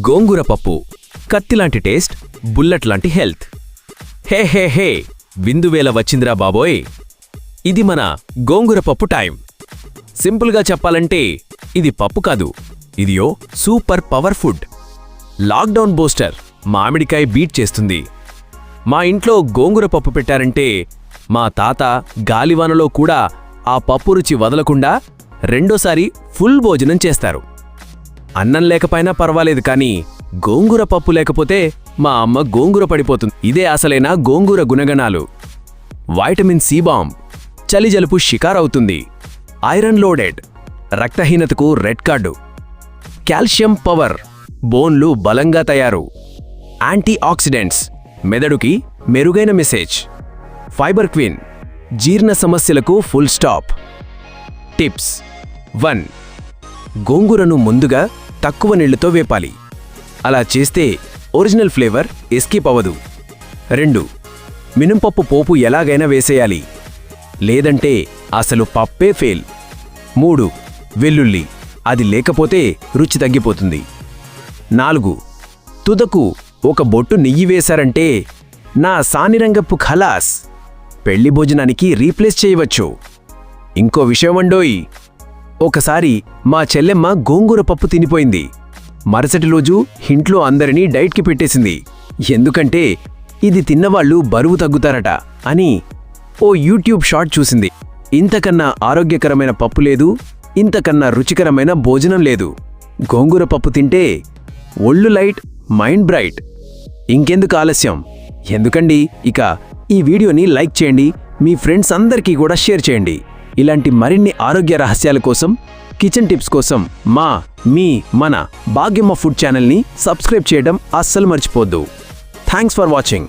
గోంగూర పప్పు కత్తిలాంటి taste bullet లాంటి హెల్త్. హే హే హే విందువేల వచ్చిందిరా బాబోయ్. ఇది మన గోంగూర పప్పు టైం. సింపుల్గా చెప్పాలంటే ఇది పప్పు కాదు ఇదియో super power food. Lockdown booster మామిడికాయ బీట్ చేస్తుంది. మా ఇంట్లో గోంగూర పప్పు పెట్టారంటే మా తాత గాలివానలో కూడా ఆ పప్పు రుచి వదలకుండా రెండోసారి ఫుల్ భోజనం చేస్తారు. అన్నం లేకపోయినా పర్వాలేదు కానీ గోంగూర పప్పు లేకపోతే మా అమ్మ గోంగూర పడిపోతుంది. ఇదే అసలైన గోంగూర గుణగణాలు. వైటమిన్ సి బాంబ్ చలి జలుపు షికారవుతుంది. ఐరన్ లోడెడ్ రక్తహీనతకు రెడ్ కార్డు. కాల్షియం పవర్ బోన్లు బలంగా తయారు. యాంటీ ఆక్సిడెంట్స్ మెదడుకి మెరుగైన మెసేజ్. ఫైబర్ క్వీన్ జీర్ణ సమస్యలకు ఫుల్ స్టాప్. Tips one. గోంగూరను ముందుగా తక్కువ నీళ్ళతో వేపాలి. అలా చేస్తే ఒరిజినల్ ఫ్లేవర్ ఎస్కేప్ అవ్వదు. రెండు మినుంపప్పు పోపు ఎలాగైనా వేసేయాలి. లేదంటే అసలు పప్పే ఫెయిల్. మూడు వెల్లుల్లి అది లేకపోతే రుచి తగ్గిపోతుంది. నాలుగు తుదకు ఒక బొట్టు నెయ్యి వేశారంటే నా సానిరంగప్పు ఖలాస్. పెళ్ళి భోజనానికి రీప్లేస్ చేయవచ్చు. ఇంకో విషయం అండోయ్. ఒకసారి మా చెల్లెమ్మ గోంగూర పప్పు తినిపోయింది. మరుసటి రోజు ఇంట్లో అందరినీ డైట్కి పెట్టేసింది. ఎందుకంటే ఇది తిన్నవాళ్ళు బరువు తగ్గుతారట అని ఓ యూట్యూబ్ షార్ట్ చూసింది. ఇంతకన్నా ఆరోగ్యకరమైన పప్పు లేదు ఇంతకన్నా రుచికరమైన భోజనం లేదు. గోంగూర పప్పు తింటే ఒళ్ళు లైట్ మైండ్ బ్రైట్. ఇంకెందుకు ఆలస్యం? ఎందుకండి? ఇక ఈ వీడియోని లైక్ చేయండి మీ ఫ్రెండ్స్ అందరికీ కూడా షేర్ చేయండి. ఇలాంటి మరిన్ని ఆరోగ్య రహస్యాల కోసం కిచెన్ టిప్స్ కోసం మా మీ మన భాగ్యమ్మ ఫుడ్ ఛానల్ని సబ్స్క్రైబ్ చేయడం అస్సలు మర్చిపోద్దు. Thanks for watching